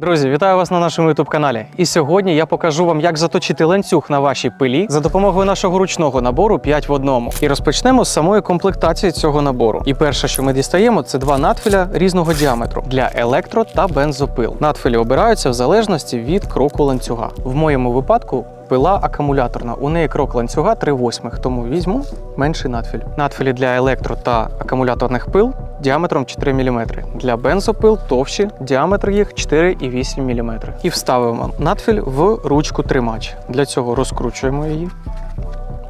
Друзі, вітаю вас на нашому youtube каналі. І сьогодні я покажу вам, як заточити ланцюг на вашій пилі за допомогою нашого ручного набору 5 в одному. І розпочнемо з самої комплектації цього набору. І перше, що ми дістаємо, це два надфіля різного діаметру для електро та бензопил. Надфілі обираються в залежності від кроку ланцюга. В моєму випадку. Пила акумуляторна. У неї крок ланцюга 3 восьмих, тому візьму менший надфіль. Надфілі для електро та акумуляторних пил діаметром 4 мм. Для бензопил товщі, діаметр їх 4,8 мм. І вставимо надфіль в ручку тримач. Для цього розкручуємо її.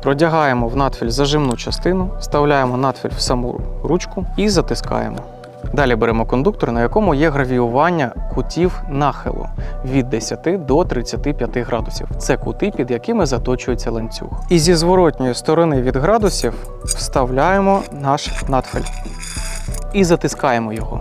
Продягаємо в надфіль зажимну частину, вставляємо надфіль в саму ручку і затискаємо. Далі беремо кондуктор, на якому є гравіювання кутів нахилу від 10 до 35 градусів. Це кути, під якими заточується ланцюг. І зі зворотньої сторони від градусів вставляємо наш надфіль і затискаємо його.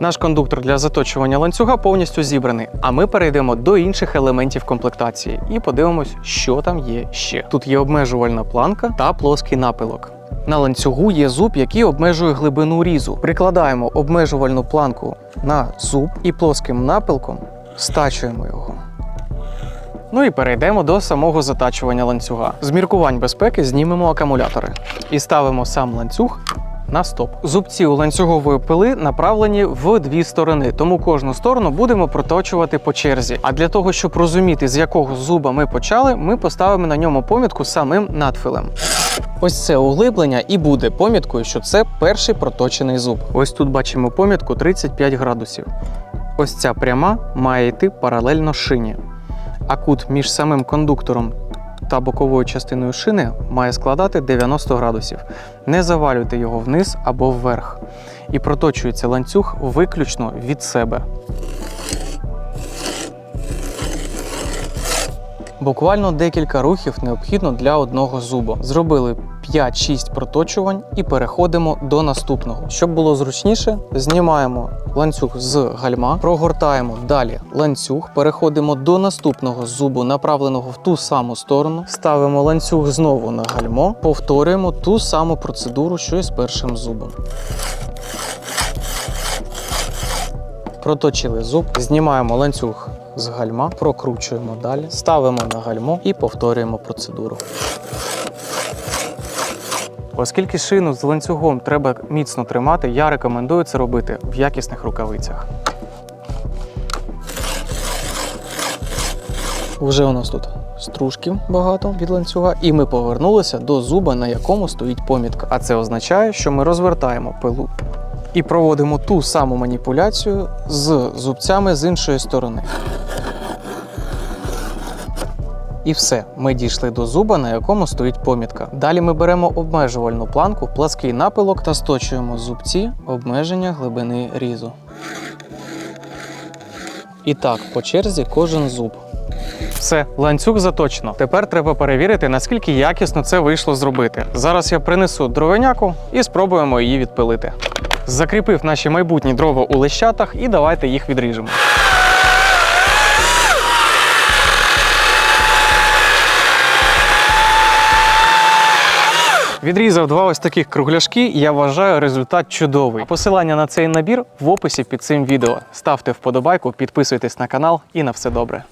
Наш кондуктор для заточування ланцюга повністю зібраний, а ми перейдемо до інших елементів комплектації і подивимось, що там є ще. Тут є обмежувальна планка та плоский напилок. На ланцюгу є зуб, який обмежує глибину різу. Прикладаємо обмежувальну планку на зуб і плоским напилком стачуємо його. Ну і перейдемо до самого затачування ланцюга. З міркувань безпеки знімемо акумулятори і ставимо сам ланцюг на стоп. Зубці у ланцюгової пили направлені в дві сторони, тому кожну сторону будемо проточувати по черзі. А для того, щоб розуміти, з якого зуба ми почали, ми поставимо на ньому помітку самим надфилем. Ось це углиблення і буде поміткою, що це перший проточений зуб. Ось тут бачимо помітку 35 градусів. Ось ця пряма має йти паралельно шині, а кут між самим кондуктором та боковою частиною шини має складати 90 градусів. Не завалюйте його вниз або вверх. І проточується ланцюг виключно від себе. Буквально декілька рухів необхідно для одного зуба. Зробили 5-6 проточувань і переходимо до наступного. Щоб було зручніше, знімаємо ланцюг з гальма, прогортаємо далі ланцюг, переходимо до наступного зубу, направленого в ту саму сторону, ставимо ланцюг знову на гальмо, повторюємо ту саму процедуру, що і з першим зубом. Проточили зуб, знімаємо ланцюг з гальма, прокручуємо далі, ставимо на гальмо і повторюємо процедуру. Оскільки шину з ланцюгом треба міцно тримати, я рекомендую це робити в якісних рукавицях. Вже у нас тут стружків багато від ланцюга, і ми повернулися до зуба, на якому стоїть помітка. А це означає, що ми розвертаємо пилу і проводимо ту саму маніпуляцію з зубцями з іншої сторони. І все, ми дійшли до зуба, на якому стоїть помітка. Далі ми беремо обмежувальну планку, плаский напилок та сточуємо зубці обмеження глибини різу. І так, по черзі кожен зуб. Все, ланцюг заточено. Тепер треба перевірити, наскільки якісно це вийшло зробити. Зараз я принесу дровеняку і спробуємо її відпилити. Закріпив наші майбутні дрова у лещатах і давайте їх відріжемо. Відрізав два ось таких кругляшки, я вважаю результат чудовий. Посилання на цей набір в описі під цим відео. Ставте вподобайку, підписуйтесь на канал і на все добре.